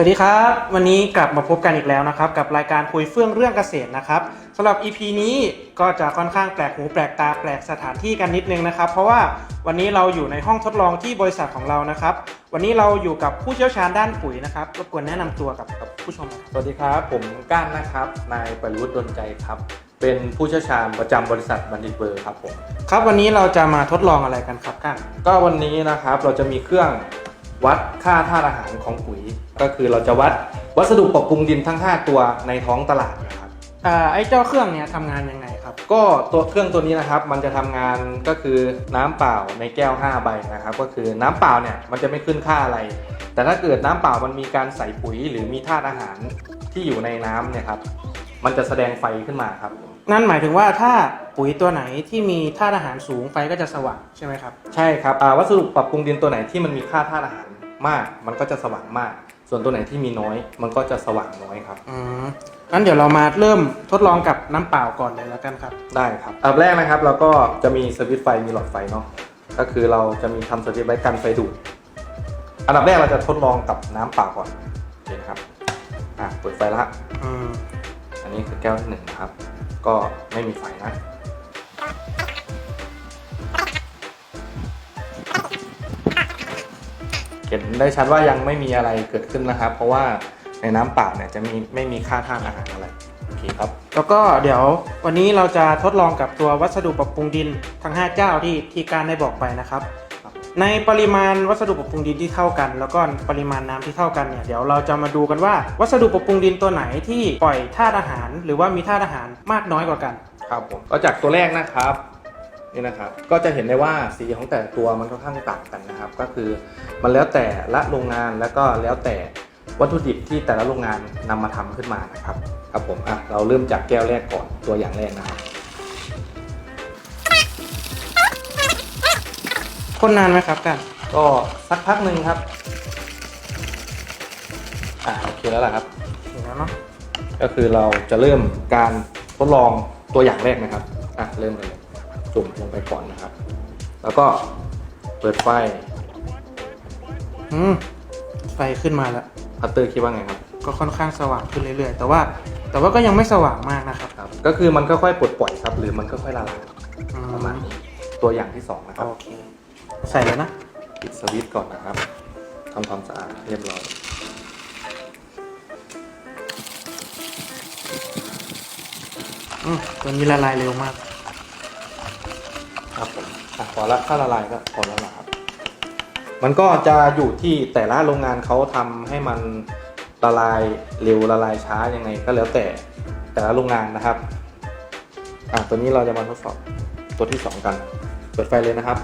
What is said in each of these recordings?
สวัสดีครับ วันนี้กลับมาพบกันอีกแล้วนะครับ กับรายการคุยเฟื่องเรื่องเกษตรนะครับสำหรับ EP นี้ก็จะค่อนข้างแปลกหูแปลกตาแปลกสถานที่กันนิดนึงนะครับ เพราะว่าวันนี้เราอยู่ในห้องทดลองที่บริษัทของเรานะครับ วันนี้เราอยู่กับผู้เชี่ยวชาญด้านปุ๋ยนะครับรบกวนแนะนำตัวกับกับผู้ชมหน่อยสวัสดีครับ ผมก้านนะครับนายปริวุฒิดนใจครับ เป็นผู้เชี่ยวชาญประจำบริษัทบัณฑิตเบอร์ครับผมครับวันนี้เราจะมาทดลองอะไรกันครับก้านก็วันนี้นะครับเราจะมีเครื่องวัดค่าธาตุอาหารของปุ๋ย ก็คือเราจะวัดวัสดุปรับปรุงดินทั้ง 5 ตัวในท้องตลาดนะครับอ่าไอ้เจ้าเครื่องเนี่ยทำงานยังไงครับ ก็ตัวเครื่องตัวนี้นะครับ มันจะทำงานก็คือน้ำเปล่าในแก้ว 5 ใบนะครับ ก็คือน้ำเปล่าเนี่ยมันจะไม่ขึ้นค่าอะไร แต่ถ้าเกิดน้ำเปล่ามันมีการใส่ปุ๋ยหรือมีธาตุอาหารที่อยู่ในน้ำเนี่ยครับ มันจะแสดงไฟขึ้นมาครับ นั่นหมายถึงว่าถ้าปุ๋ยตัวไหนที่มีธาตุอาหารสูงไฟก็จะสว่างใช่ไหมครับ ใช่ครับอ่าวัสดุปรับปรุงดินตัวไหนที่มันมีค่าธาตุอาหารมาก มันก็จะสว่างมาก ส่วนตัวไหนที่มีน้อย มันก็จะสว่างน้อยครับ อืมงั้นเดี๋ยวเรามาเริ่มทดลองกับน้ำเปล่าก่อนเลยแล้วกันครับ ได้ครับอันดับแรกนะครับเราก็จะมีสวิตช์ไฟมีหลอดไฟเนาะก็คือเราจะมีทำสวิตช์ไว้กันไฟดูดอันดับแรกเราจะทดลองกับน้ำเปล่าก่อนโอเคนะครับอะเปิดไฟละ อืมอันนี้คือแก้วที่หนึ่งนะครับ ก็ไม่มีไฟนะ เห็นได้ชัดว่ายังไม่มีอะไรเกิดขึ้นนะครับ เพราะว่าในน้ำเปล่าเนี่ยจะมีไม่มีค่าธาตุอาหารอะไรโอเคครับแล้วก็เดี๋ยววันนี้เราจะทดลองกับตัววัสดุปรับปรุงดินทั้ง 5 เจ้าที่ที่การได้บอกไปนะครับครับในปริมาณวัสดุปรับปรุงดินที่เท่ากัน แล้วก็ปริมาณน้ำที่เท่ากันเนี่ยเดี๋ยวเราจะมาดูกันว่าวัสดุปรับปรุงดินตัวไหนที่ปล่อยธาตุอาหาร หรือว่ามีธาตุอาหารมากน้อยกว่ากันครับผมก็จากตัวแรกนะครับ นี่นะครับก็จะเห็นได้ว่าสีของแต่ละตัวมันค่อนข้างต่างกันนะครับ ก็คือมันแล้วแต่ละโรงงานแล้วก็แล้วแต่วัตถุดิบที่แต่ละโรงงานนำมาทำขึ้นมานะครับครับผมอะเราเริ่มจากแก้วแรกก่อนตัวอย่างแรกนะครับคนนานไหมครับกันก็สักพักหนึ่งครับอ่าโอเคแล้วล่ะครับเห็นแล้วเนาะก็คือเราจะเริ่มการทดลองตัวอย่างแรกนะครับอะเริ่มเลย จุ่มลงไปก่อนนะครับ แล้วก็เปิดไฟอืมไฟขึ้นมาแล้วพัตเตอร์คิดว่าไงครับ ก็ค่อนข้างสว่างขึ้นเรื่อยๆ แต่ว่าแต่ว่าก็ยังไม่สว่างมากนะครับครับ ก็คือมันค่อยๆปลดปล่อยครับ หรือมันค่อยๆละลายอืประมาณนี้ตัวอย่างที่สองนะครับ โอเค ใส่เลยนะ ปิดสวิตช์ก่อนนะครับทำความสะอาดเรียบร้อย อืมตัวนี้ละลายเร็วมาก ครับผมอะพอละถ้าละลายก็พอแล้วล่ะครับ มันก็จะอยู่ที่แต่ละโรงงานเขาทำให้มันละลายเร็วละลายช้ายังไง ก็แล้วแต่แต่ละโรงงานนะครับอะตัวนี้เราจะมาทดสอบตัวที่สองกัน เปิดไฟเลยนะครับ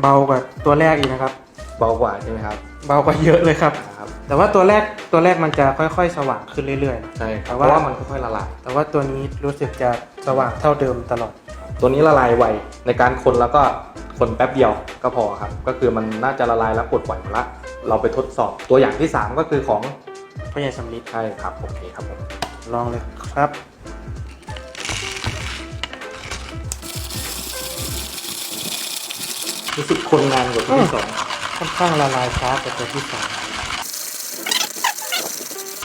เบากว่าตัวแรกอีกนะครับ เบากว่าใช่ไหมครับ เบากว่าเยอะเลยครับนะครับ แต่ว่าตัวแรกตัวแรกมันจะค่อย ๆ สว่างขึ้นเรื่อยๆใช่ครับแต่เพว่าราะว่ามันค่อยๆละลายแต่ว่าตัวนี้รู้สึกจะสว่างเท่าเดิมตลอด ตัวนี้ละลายไวในการคนแล้วก็คนแป๊บเดียวก็พอครับ ก็คือมันน่าจะละลายแล้วปลดปล่อยหมดละ เราไปทดสอบตัวอย่างที่ 3 ก็คือของพ่อใหญ่สำลิดใช่ครับโอเคครับผมลองเลยครับรู้สึกคนงานกว่าตัวที่สองค่อนข้างละลายช้ากว่าตัวที่สอง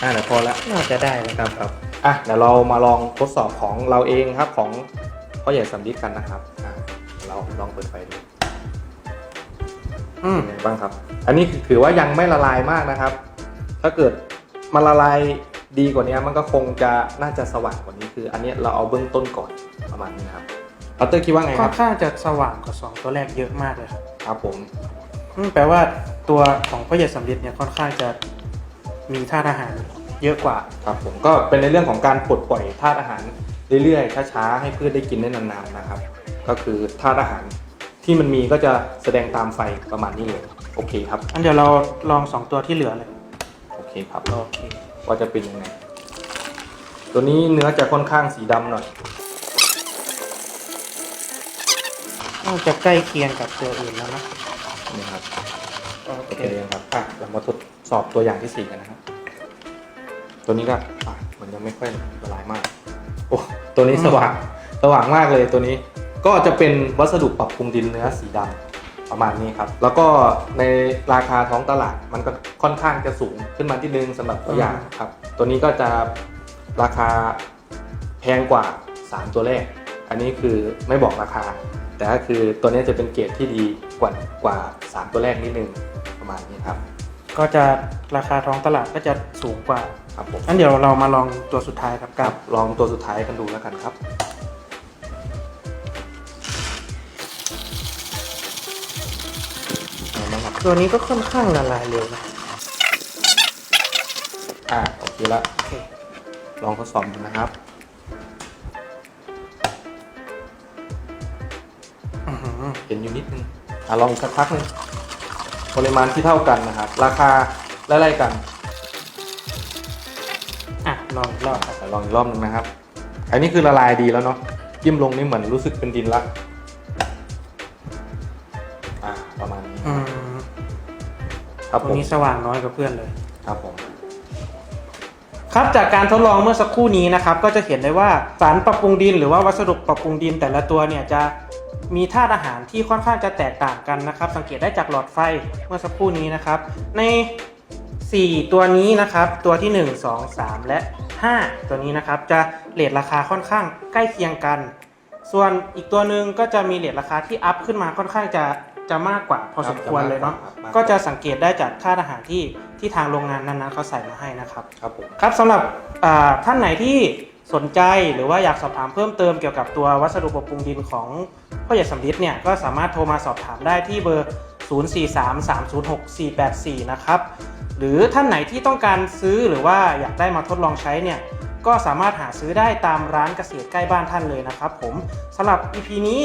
อ่าเดี๋ยวพอละน่าจะได้เลยครับครับอะเดี๋ยวเรามาลองทดสอบของเราเองครับของ พ่อใหญ่สำลิดกันนะครับอะเราลองเปิดไฟดูอืมเป็นไงบ้างครับ อันนี้ถือว่ายังไม่ละลายมากนะครับ ถ้าเกิดมันละลายดีกว่านี้มันก็คงจะน่าจะสว่างกว่านี้คือ อันนี้เราเอาเบื้องต้นก่อนประมาณนี้นะครับพัตเตอร์คิดว่าไงค่คอรับนข้างจะสว่างกว่าสองตัวแรกเยอะมากเลยครับครับผม อืมแปลว่าตัวของพ่อใหญ่สำลิดเนี่ยค่อนข้างจะมีธาตุอาหารเยอะกว่า ครับผมก็เป็นในเรื่องของการปลดปล่อยธาตุอาหาร เรื่อยๆช้าๆให้พืชได้กินได้นานๆนะครับ ก็คือธาตุอาหารที่มันมีก็จะแสดงตามไฟประมาณนี้เลยโอเคครับอันเดี๋ยวเราลองสองตัวที่เหลือเลยโอเคครับโอเคว่าจะเป็นยังไงตัวนี้เนื้อจะค่อนข้างสีดำหน่อยน่าจะใกล้เคียงกับตัวอื่นแล้วนะนี่ครับโอโอเคเคครับอะเรามาทดสอบตัวอย่างที่สี่กันนะครับ ตัวนี้ก็อะมันยังไม่ค่อยละลายมาก โอ้ ตัวนี้สว่างสว่างมากเลยตัวนี้ ก็จะเป็นวัสดุปรับปรุงดินเนื้อสีดำประมาณนี้ครับ แล้วก็ในราคาท้องตลาดมันก็ค่อนข้างจะสูงขึ้นมาที่นึงสำหรับตัวอย่างครับ ตัวนี้ก็จะราคาแพงกว่า 3 ตัวแรก อันนี้คือไม่บอกราคา แต่ก็คือตัวนี้จะเป็นเกรดที่ดีกว่ากว่า 3 ตัวแรกนิดนึงประมาณนี้ครับ ก็จะราคาท้องตลาดก็จะสูงกว่า ครับผมงั้นเดี๋ยวเรามาลองตัวสุดท้ายครับคกัรับบลองตัวสุดท้ายกันดูแล้วกันครับเอามาครับตัวนี้ก็ค่อนข้างละลายเร็วนะอ่าโอเคแล้วโอเคลองทดสอบดูนะครับ อื้อหือเห็นอยู่นิดนึงอะลองอีกสักพักหนึงปริมาณที่เท่ากันนะครับ ราคาไล่ๆกันอะ ลองอีกรอบครับอะลองอีกรอบหนึงนะครับ อันนี้คือละลายดีแล้วเนาะจิ้มลงนี่เหมือนรู้สึกเป็นดินละอ่าประมาณนี้อืมครับตัวผมนี้สว่างน้อยกว่าเพื่อนเลย ครับผม ครับจากการทดลองเมื่อสักครู่นี้นะครับ ก็จะเห็นได้ว่าสารปรับปรุงดิน หรือว่าวัสดุปรับปรุงดินแต่ละตัวเนี่ยจะมีธาตุอาหารที่ค่อนข้างจะแตกต่างกันนะครับ สังเกตได้จากหลอดไฟเมื่อสักครู่นี้นะครับ ใน 4 ตัวนี้นะครับ ตัวที่ 1 2 3 และ 5 ตัวนี้นะครับ จะเลทราคาค่อนข้างใกล้เคียงกัน ส่วนอีกตัวหนึ่งก็จะมีเลทราคาที่อัพขึ้นมาค่อนข้างจะจะมากกว่าพอสมควรเลยเนาะ ครับมากกว่าก็จะสังเกตได้จากธาตุอาหารที่ที่ทางโรงงานนั้นๆเขาใส่มาให้นะครับ ครับผมครับสำหรับอ่าท่านไหนที่สนใจหรือว่าอยากสอบถามเพิ่มเติมเกี่ยวกับตัววัสดุปรับปรุงดินของพ่อใหญ่สำลิดเนี่ยก็สามารถโทรมาสอบถามได้ที่เบอร์ 0433064484 นะครับ หรือท่านไหนที่ต้องการซื้อหรือว่าอยากได้มาทดลองใช้เนี่ยก็สามารถหาซื้อได้ตามร้านเกษตรใกล้บ้านท่านเลยนะครับ ผมสำหรับ EP นี้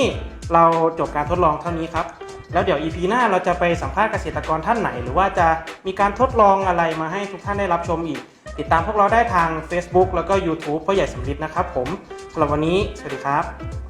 เราจบการทดลองเท่านี้ครับแล้วเดี๋ยว EP หน้าเราจะไปสัมภาษณ์เกษตรกรท่านไหน หรือว่าจะมีการทดลองอะไรมาให้ทุกท่านได้รับชมอีก ติดตามพวกเราได้ทาง Facebook แล้วก็ YouTube พ่อใหญ่สำลิดนะครับผมสำหรับวันนี้ สวัสดีครับ